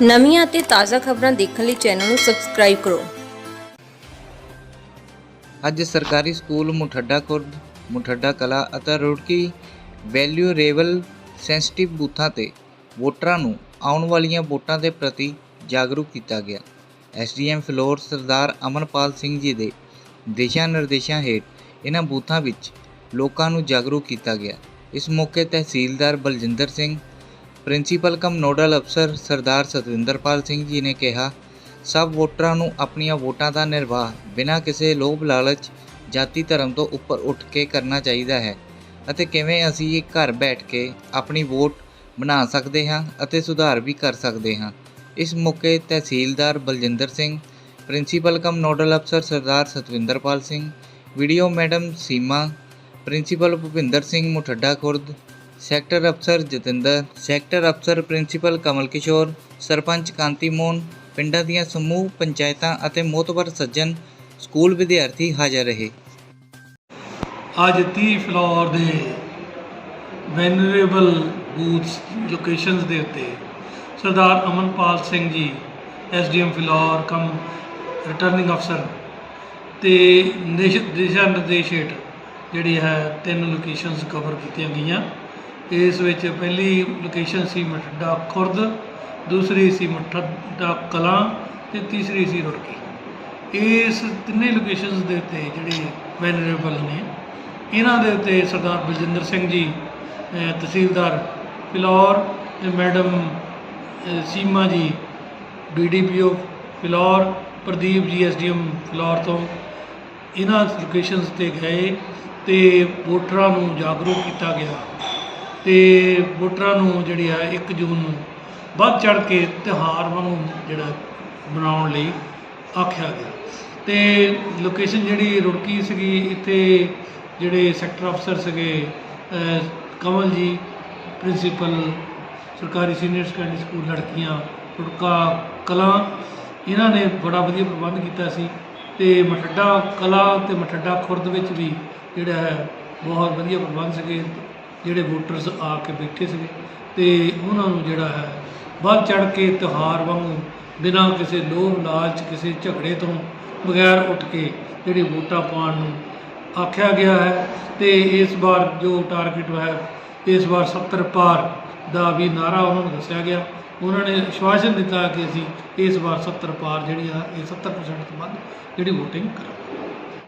ਨਵੀਆਂ ਅਤੇ ਤਾਜ਼ਾ ਖਬਰਾਂ ਦੇਖਣ ਲਈ ਚੈਨਲ ਨੂੰ ਸਬਸਕ੍ਰਾਈਬ ਕਰੋ। ਅੱਜ ਸਰਕਾਰੀ ਸਕੂਲ ਮੁਠੱਡਾ ਖੁਰਦ, ਮੁਠੱਡਾ ਕਲਾ ਅਤੇ ਰੁੜਕੀ ਵੈਲਿਊਰੇਬਲ ਸੈਂਸਿਟਿਵ ਬੂਥਾਂ ਤੇ ਵੋਟਰਾਂ ਨੂੰ ਆਉਣ ਵਾਲੀਆਂ ਵੋਟਾਂ ਦੇ ਪ੍ਰਤੀ ਜਾਗਰੂਕ ਕੀਤਾ ਗਿਆ। ਐਸਡੀਐਮ ਫਲੋਰ ਸਰਦਾਰ ਅਮਨਪਾਲ ਸਿੰਘ ਜੀ ਦੇ ਦਿਸ਼ਾ ਨਿਰਦੇਸ਼ਾਂ ਹੇਠ ਇਹਨਾਂ ਬੂਥਾਂ ਵਿੱਚ ਲੋਕਾਂ ਨੂੰ ਜਾਗਰੂਕ ਕੀਤਾ ਗਿਆ। ਇਸ ਮੌਕੇ ਤਹਿਸੀਲਦਾਰ Baljinder Singh principal cum nodal ਅਫਸਰ ਸਰਦਾਰ ਸਤਵਿੰਦਰਪਾਲ ਸਿੰਘ ਜੀ ਨੇ ਕਿਹਾ, ਸਭ ਵੋਟਰਾਂ ਨੂੰ ਆਪਣੀਆਂ ਵੋਟਾਂ ਦਾ ਨਿਰਵਾਹ, ਬਿਨਾਂ ਕਿਸੇ ਲੋਭ ਲਾਲਚ ਜਾਤੀ ਧਰਮ ਤੋਂ ਉੱਪਰ ਉੱਠ ਕੇ ਕਰਨਾ ਚਾਹੀਦਾ ਹੈ ਅਤੇ ਕਿਵੇਂ ਅਸੀਂ ਘਰ ਬੈਠ ਕੇ ਆਪਣੀ ਵੋਟ ਬਣਾ ਸਕਦੇ ਹਾਂ ਅਤੇ ਸੁਧਾਰ ਵੀ ਕਰ ਸਕਦੇ ਹਾਂ। ਇਸ ਮੌਕੇ ਤਹਿਸੀਲਦਾਰ Baljinder Singh, principal cum nodal ਅਫਸਰ Sardar Satwinderpal Singh, VDO madam Seema, principal Bhupinder Singh Muthadda Khurd sector ਅਫਸਰ ਜਤਿੰਦਰ, ਸੈਕਟਰ ਅਫਸਰ ਪ੍ਰਿੰਸੀਪਲ ਕਮਲ ਕਿਸ਼ੋਰ, ਸਰਪੰਚ ਕਾਂਤੀ ਮੋਹਨ, ਪਿੰਡਾਂ ਦੀਆਂ ਸਮੂਹ, ਪੰਚਾਇਤਾਂ ਅਤੇ ਮੋਤਬਰ ਸੱਜਣ, ਸਕੂਲ ਵਿਦਿਆਰਥੀ ਹਾਜ਼ਰ ਰਹੇ। ਅੱਜ 30 ਫਲੋਰ ਦੇ ਵੈਨਰੇਬਲ ਬੂਥਸ ਲੋਕੇਸ਼ਨਸ ਦੇ ਉੱਤੇ ਸਰਦਾਰ ਅਮਨਪਾਲ ਸਿੰਘ ਜੀ, ਐਸਡੀਐਮ ਫਲੋਰ, ਕਮ ਰਿਟਰਨਿੰਗ ਅਫਸਰ ਤੇ ਦਿਸ਼ਾ ਨਿਰਦੇਸ਼ ਹੇਠ ਜਿਹੜੀ ਹੈ ਤਿੰਨ ਲੋਕੇਸ਼ਨਸ ਕਵਰ ਕੀਤੀਆਂ ਗਈਆਂ। ਇਸ ਵਿੱਚ ਪਹਿਲੀ ਲੋਕੇਸ਼ਨ ਸੀ ਮਠੱਡਾ ਖੁਰਦ, ਦੂਸਰੀ ਸੀ ਮਠੱਡਾ ਕਲਾਂ ਤੇ ਤੀਸਰੀ ਸੀ ਰੁੜਕੀ। ਇਸ ਤਿੰਨੇ ਲੋਕੇਸ਼ਨਸ ਦੇ ਉੱਤੇ ਜਿਹੜੇ ਵੈਨਰੇਬਲ ਨੇ, ਇਹਨਾਂ ਦੇ ਉੱਤੇ ਸਰਦਾਰ ਬਲਜਿੰਦਰ ਸਿੰਘ ਜੀ ਤਹਿਸੀਲਦਾਰ ਫਿਲੌਰ ਤੇ ਮੈਡਮ ਸੀਮਾ ਜੀ ਬੀਡੀਪੀਓ ਫਿਲੌਰ, ਪ੍ਰਦੀਪ ਜੀ ਐਸਡੀਐਮ ਫਿਲੌਰ ਤੋਂ ਇਹਨਾਂ ਲੋਕੇਸ਼ਨਸ ਤੇ ਗਏ ਤੇ ਵੋਟਰਾਂ ਨੂੰ ਜਾਗਰੂਕ ਕੀਤਾ ਗਿਆ। ਤੇ ਵੋਟਰਾਂ ਨੂੰ ਜਿਹੜੀ ਆ 1 ਜੂਨ ਨੂੰ ਵੱਧ ਚੜ ਕੇ ਤਿਉਹਾਰ ਵਾਂਗੂ ਜਿਹੜਾ ਮਨਾਉਣ ਲਈ ਆਖਿਆ ਗਿਆ। ਤੇ ਲੋਕੇਸ਼ਨ ਜਿਹੜੀ ਰੁੜਕੀ ਸੀਗੀ, ਇੱਥੇ ਜਿਹੜੇ ਸੈਕਟਰ ਅਫਸਰ ਸੀਗੇ, ਅਹ, ਕਮਲ ਜੀ ਪ੍ਰਿੰਸੀਪਲ ਸਰਕਾਰੀ ਸੀਨੀਅਰ ਸੈਕੰਡਰੀ ਸਕੂਲ ਲੜਕੀਆਂ, ਰੁੜਕਾ ਕਲਾਂ, ਇਹਨਾਂ ਨੇ ਬੜਾ ਵਧੀਆ ਪ੍ਰਬੰਧ ਕੀਤਾ ਸੀ ਤੇ ਮਠੱਡਾ ਕਲਾ ਤੇ ਮਠੱਡਾ ਖੁਰਦ ਵਿੱਚ ਵੀ ਜਿਹੜਾ ਹੈ, ਬਹੁਤ ਵਧੀਆ ਪ੍ਰਬੰਧ ਸੀਗੇ। ਜਿਹੜੇ ਵੋਟਰਸ ਆ ਕੇ ਬੈਠੇ ਸੀਗੇ ਤੇ ਉਹਨਾਂ ਨੂੰ ਜਿਹੜਾ ਹੈ ਵੱਧ ਚੜ ਕੇ ਤਿਉਹਾਰ ਵਾਂਗੂ ਬਿਨਾਂ ਕਿਸੇ ਲੋਭ ਲਾਲਚ, ਕਿਸੇ ਝਗੜੇ ਤੋਂ ਬਗੈਰ ਉੱਠ ਕੇ ਜਿਹੜੀ ਵੋਟਾਂ ਪਾਉਣ ਨੂੰ ਆਖਿਆ ਗਿਆ ਹੈ ਤੇ ਇਸ ਵਾਰ ਜੋ ਟਾਰਗੇਟ ਹੈ, ਇਸ ਵਾਰ 70 ਪਾਰ ਦਾ ਵੀ ਨਾਰਾ ਉਹਨਾਂ ਨੂੰ ਦੱਸਿਆ ਗਿਆ। ਉਹਨਾਂ ਨੇ ਆਸ਼ਵਾਸਨ ਦਿੱਤਾ ਕਿ ਅਸੀਂ ਇਸ ਵਾਰ 70 ਪਾਰ ਜਿਹੜੀ ਆ, ਇਹ 70% ਤੋਂ ਵੱਧ ਜਿਹੜੀ VOTING ਕਰਾਂਗੇ।